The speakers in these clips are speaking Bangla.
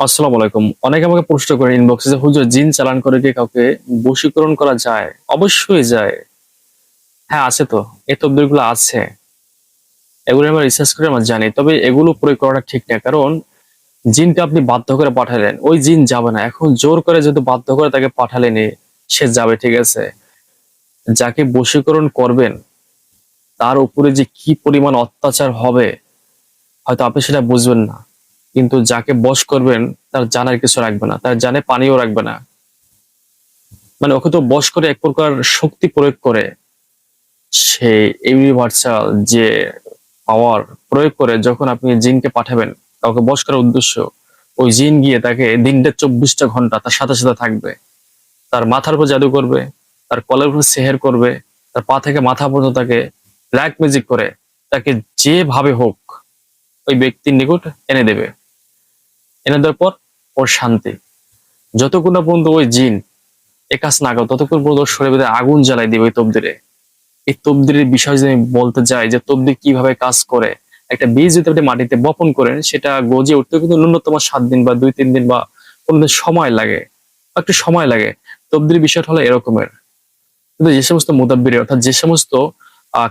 আসসালামু আলাইকুম। অনেকে আমাকে প্রশ্ন করে ইনবক্সে যে, হুজুর, জিন চালান করে কি কাউকে বশীকরণ করা যায়? অবশ্যই যায়। হ্যাঁ আছে তো। এই তবদিরগুলো আছে। এগুলো আমরা রিসার্চ করে আমরা জানি। তবে এগুলো প্রয়োগ করাটা ঠিক না। কারণ জিনকে আপনি বাধ্য করে পাঠালেন। ওই জিন যাবে না। এখন জোর করে যদি বাধ্য করে তাকে পাঠালেনি, সে যাবে, ঠিক আছে? যাকে বশীকরণ করবেন, তার উপরে যে কি পরিমাণ অত্যাচার হবে, হয়তো আপনি সেটা বুঝবেন না। কিন্তু যাকে বশ করবেন, তার জানার কিছু রাখবে না, তার জানে পানিও রাখবে না। মানে ওকে তো বস করে এক প্রকার শক্তি প্রয়োগ করে, সে ইউনিভার্সাল যে পাওয়ার প্রয়োগ করে যখন আপনি জিনকে পাঠাবেন, কাউকে বশ করার উদ্দেশ্য, ওই জিন গিয়ে তাকে দিনটা চব্বিশটা ঘণ্টা তার সাথে সাথে থাকবে। তার মাথার উপর জাদু করবে, তার কলের উপর সেহের করবে, তার পা থেকে মাথা পর্যন্ত তাকে ব্ল্যাক ম্যাজিক করে, তাকে যেভাবে হোক, ওই ব্যক্তির নিকট এনে দেবে। এনে দেওয়ার পর ওর শান্তি। যতক্ষণ না পর্যন্ত ওই জিন এ কাজ না করে, ততক্ষণ পর্যন্ত ওর শরীরে আগুন জ্বালাই দিবে ওই তবদিরে। এই তবদিরের বিষয় যদি বলতে যাই যে তবদির কীভাবে কাজ করে, একটা বীজ যদি আপনি মাটিতে বপন করেন, সেটা গজে উঠতে কিন্তু ন্যূনতম সাত দিন বা দুই, তিন দিন বা কোনো দিন সময় লাগে। একটু সময় লাগে। তবদির বিষয়টা হলো এরকমের। কিন্তু যে সমস্ত মুদাব্বির, অর্থাৎ যে সমস্ত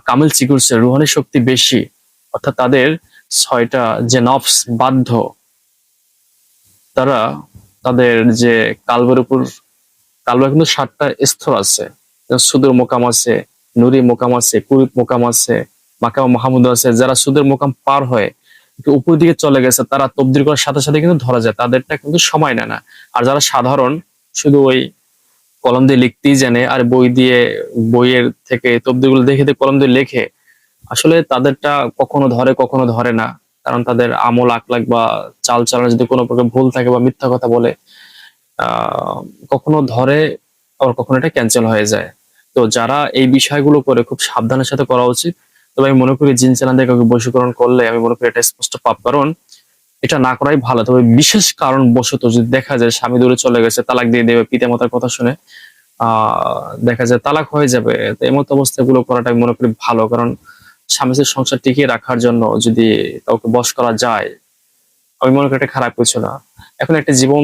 কামিল চিকিৎসা রুহানি শক্তি বেশি, অর্থাৎ তাদের ছয়টা যে নফস বাধ্য তারা তাদের যে কালবের উপর, কালবের কিন্তু সাতটা স্তর আছে। সুদূর মোকাম আছে নুরি মোকাম আছে কুরিপ মোকাম আছে, মাকাম মাহমুদ আছে। যারা সুদের মোকাম পার হয়ে উপর দিকে চলে গেছে, তারা তবদির করার সাথে সাথে কিন্তু ধরা যায়। তাদেরটা কিন্তু সময় নেয় না। আর যারা সাধারণ, শুধু ওই কলম দিয়ে লিখতেই জানে, আর বই দিয়ে, বইয়ের থেকে তবদিরগুলো দেখে দেখে কলম দিয়ে লেখে, আসলে তাদেরটা কখনো ধরে কখনো ধরে না। কারণ তাদের আমল আকলাক বা চাল চালনা যদি কোনো প্রকার ভুল থাকে বা মিথ্যা কথা বলে কখনো ধরে আবার কখনো এটা ক্যান্সেল হয়ে যায়। তো যারা এই বিষয়গুলো করে খুব সাবধানের সাথে করা উচিত। তবে আমি মনে করি জিন চ্যানেল থেকে কাউকে বশীকরণ করলে, আমি মনে করি এটা স্পষ্ট পাপ। কারণ এটা না করাই ভালো। তবে বিশেষ কারণ বশত যদি দেখা যায় স্বামী দূরে চলে গেছে, তালাক দিয়ে দেবে পিতা মাতার কথা শুনে, আহ, দেখা যায় তালাক হয়ে যাবে। এমত অবস্থা গুলো করাটা আমি মনে করি ভালো। কারণ স্বামী সংসার টিকিয়ে রাখার জন্য যদি কাউকে বশ করা যায়, আমি মনে করি খারাপ কিছু না। এখন একটা জীবন,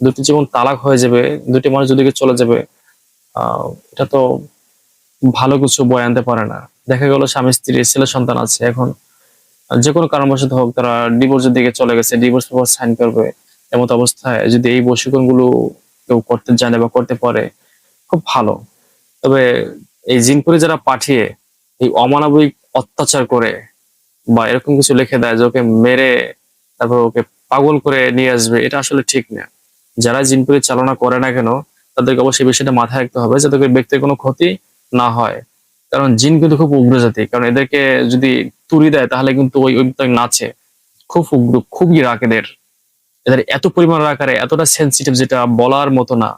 দুটি জীবন তালাক হয়ে যাবে, দুটি মানুষ দুদিকে চলে যাবে এটা তো ভালো কিছু বয়ে আনতে পারে না। দেখা গেল স্বামী, স্ত্রী, ছেলে, সন্তান আছে, এখন যে কোনো কারণবশত হোক, তারা ডিভোর্সের দিকে চলে গেছে ডিভোর্স পেপার সাইন করবে, এমন অবস্থায় যদি এই বশীকরণগুলো কেউ করতে জানে বা করতে পারে, খুব ভালো। তবে এই জিনপুরে যারা পাঠিয়ে এই অমানবিক অত্যাচার করে বা এরকম কিছু লিখে দেয় যে ওকে মেরে তারপর ওকে পাগল করে নিয়ে আসবে, এটা আসলে ঠিক না। যারা জিনপুরি চালনা করে না কেন, তাদেরকে অবশ্যই বিষয়টা মাথায় রাখতে হবে যাতে ব্যক্তির কোনো ক্ষতি না হয়। কারণ জিন কিন্তু খুব উগ্র জাতি কারণ এদেরকে যদি তুড়ি দেয় তাহলে কিন্তু ওই তাক নাচে। খুব উগ্র, খুবই রাগ এদের। এদের এত পরিমাণ রাগ, আর এতটা সেন্সিটিভ যেটা বলার মতো না।